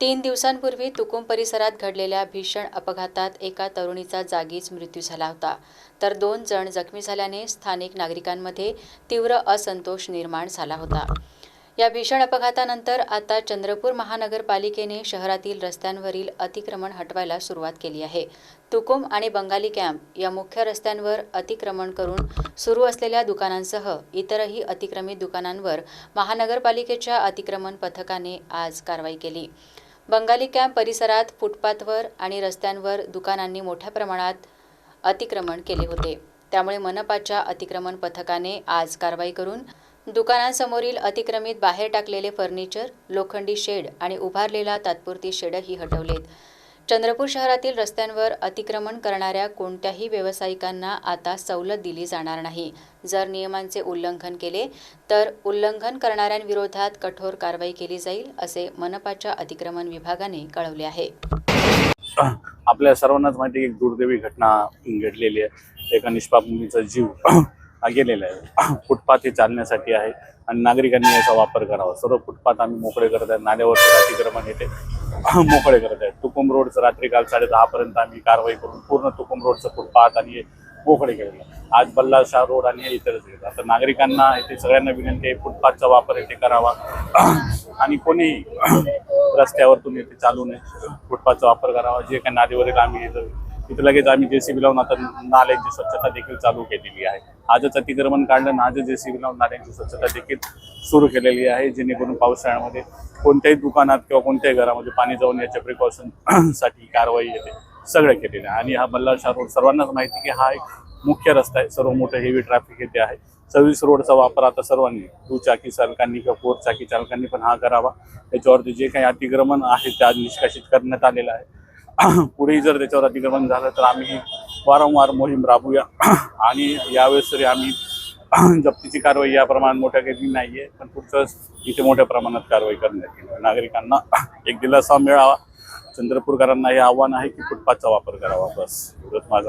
तीन दिवसांपूर्वी तुकुम परिसरात घडलेल्या भीषण अपघातात एका तरुणीचा जागीच मृत्यू झाला होता. तर दोन जण जखमी झाल्याने स्थानिक नागरिकांमध्ये तीव्र असंतोष निर्माण झाला होता. या भीषण अपघातानंतर आता चंद्रपूर महानगरपालिकेने शहरातील रस्त्यांवरील अतिक्रमण हटवायला सुरुवात केली आहे. तुकुम आणि बंगाली कॅम्प या मुख्य रस्त्यांवर अतिक्रमण करून सुरू असलेल्या दुकानांसह इतरही अतिक्रमित दुकानांवर महानगरपालिकेच्या अतिक्रमण पथकाने आज कारवाई केली. बंगाली कॅम्प परिसरात फुटपाथवर आणि रस्त्यांवर दुकानांनी मोठ्या प्रमाणात अतिक्रमण केले होते. त्यामुळे मनपाच्या अतिक्रमण पथकाने आज कारवाई करून दुकानांसमोरील अतिक्रमित बाहेर टाकलेले फर्निचर लोखंडी शेड आणि उभारलेला तात्पुरती शेडही हटवलेत. चंद्रपूर शहरातील रस्त्यांवर अतिक्रमण करणाऱ्या कोणत्याही व्यावसायिकांना आता सवलत दिली जाणार नाही. जर नियमांचे उल्लंघन केले तर उल्लंघन करणाऱ्यांविरोधात कठोर कारवाई केली जाईल असे मनपाच्या अतिक्रमण विभागाने कळवले आहे. आपल्या सर्वांनाच माहिती एक दुर्दैवी घटना घडलेली आहे. एका निष्पाप मुलीचा जीव गेलेला आहे. फुटपाथ हे चालण्यासाठी आहे आणि नागरिकांनी याचा वापर करावा. सर्व फुटपाथ आम्ही मोकळे करत आहे. नाल्यावरचे अतिक्रमण येते. मोकळे करत आहेत. तुकुम रोडचं रात्री काल साडे दहापर्यंत आम्ही कारवाई करून पूर्ण तुकुम रोडचं फुटपाथ आणि मोकळे केलेलं आज बल्लाशाह रोड आणि इतरच आहेत. आता नागरिकांना इथे सगळ्यांना विनंती आहे फुटपाथचा वापर इथे करावा. आणि कोणीही तुम्ही इथे चालू नये फुटपाथचा वापर करावा. जे काही नालीवरील आम्ही इथं लगेच आम्ही जेसीबी लावून आता नाल्यांची स्वच्छता देखील चालू केलेली आहे. आजच अतिक्रमण काढलं आणि आजच जेसीबी लावून नाल्यांची स्वच्छता देखील सुरू केलेली आहे जेणेकरून पावसाळ्यामध्ये कोणत्याही दुकानात किंवा कोणत्याही घरामध्ये पाणी जाऊन याच्या प्रिकॉशन साठी कारवाई येते. सगळं केलेलं आहे. आणि हा बल्लाशाह रोड सर्वांनाच माहिती की हा एक मुख्य रस्ता आहे. सर्व मोठं हेवी ट्रॅफिक येथे आहे. सर्व्हिस रोडचा वापर आता सर्वांनी दुचाकी चालकांनी किंवा फोर चाकी चालकांनी पण हा करावा. त्याच्यावरती जे काही अतिक्रमण आहे ते आज निष्कासित करण्यात आलेलं आहे. पुढेही जर त्याच्यावर अतिक्रमण झालं तर आम्ही वारंवार मोहीम राबूया. आणि यावेळेस तरी आम्ही जप्तीची कारवाई या प्रमाणात मोठ्या केली नाही आहे पण पुढचं इथे मोठ्या प्रमाणात कारवाई करण्यात येईल. नागरिकांना एक दिलासा मिळावा. चंद्रपूरकरांना हे आव्हान आहे की फुटपाथचा वापर करावा. बस एवढंच माझा